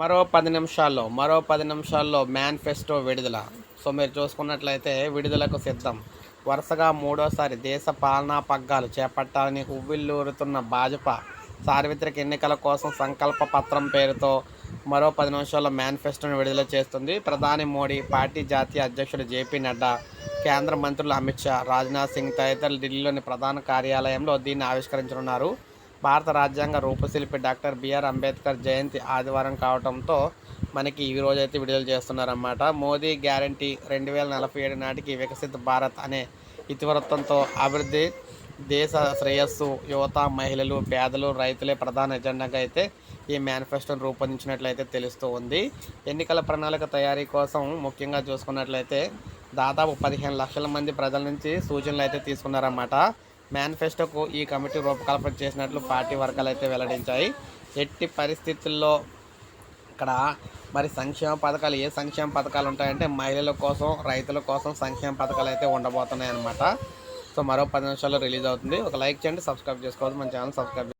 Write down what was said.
మరో పది నిమిషాల్లో మరో పది నిమిషాల్లో మేనిఫెస్టో విడుదల. సో మీరు చూసుకున్నట్లయితే విడుదలకు సిద్ధం. వరుసగా మూడోసారి దేశ పాలనా పగ్గాలు చేపట్టాలని ఉవ్విల్లూరుతున్న భాజపా సార్వత్రిక ఎన్నికల కోసం సంకల్ప పత్రం పేరుతో మరో పది నిమిషాల్లో మేనిఫెస్టోను విడుదల చేస్తుంది. ప్రధాని మోడీ పార్టీ జాతీయ అధ్యక్షుడు జేపీ నడ్డా కేంద్ర మంత్రులు అమిత్ షా రాజ్నాథ్ సింగ్ తదితరులు ఢిల్లీలోని ప్రధాన కార్యాలయంలో దీన్ని ఆవిష్కరించనున్నారు. భారత రాజ్యాంగ రూపశిల్పి డాక్టర్ బిఆర్ అంబేద్కర్ జయంతి ఆదివారం కావడంతో మనకి ఈ రోజైతే విడుదల చేస్తున్నారన్నమాట. మోదీ గ్యారంటీ రెండు వేల నలభై ఏడు నాటికి వికసిత భారత్ అనే ఇతివృత్తంతో అభివృద్ధి దేశ శ్రేయస్సు యువత మహిళలు పేదలు రైతులే ప్రధాన ఎజెండాగా అయితే ఈ మేనిఫెస్టోను రూపొందించినట్లయితే తెలుస్తూ ఉంది. ఎన్నికల ప్రణాళిక తయారీ కోసం ముఖ్యంగా చూసుకున్నట్లయితే దాదాపు పదిహేను లక్షల మంది ప్రజల నుంచి సూచనలు అయితే తీసుకున్నారన్నమాట. మేనిఫెస్టోకు ఈ కమిటీ రూపకల్పన చేసినట్లు పార్టీ వర్గాలు అయితే వెల్లడించాయి. ఎట్టి పరిస్థితుల్లో ఇక్కడ మరి సంక్షేమ పథకాలు ఏ సంక్షేమ పథకాలు ఉంటాయంటే మహిళల కోసం రైతుల కోసం సంక్షేమ పథకాలు అయితే ఉండబోతున్నాయి అనమాట సో మరో పది నిమిషాల్లో రిలీజ్ అవుతుంది. ఒక లైక్ చేయండి సబ్స్క్రైబ్ చేసుకోవాలి మన ఛానల్ సబ్స్క్రైబ్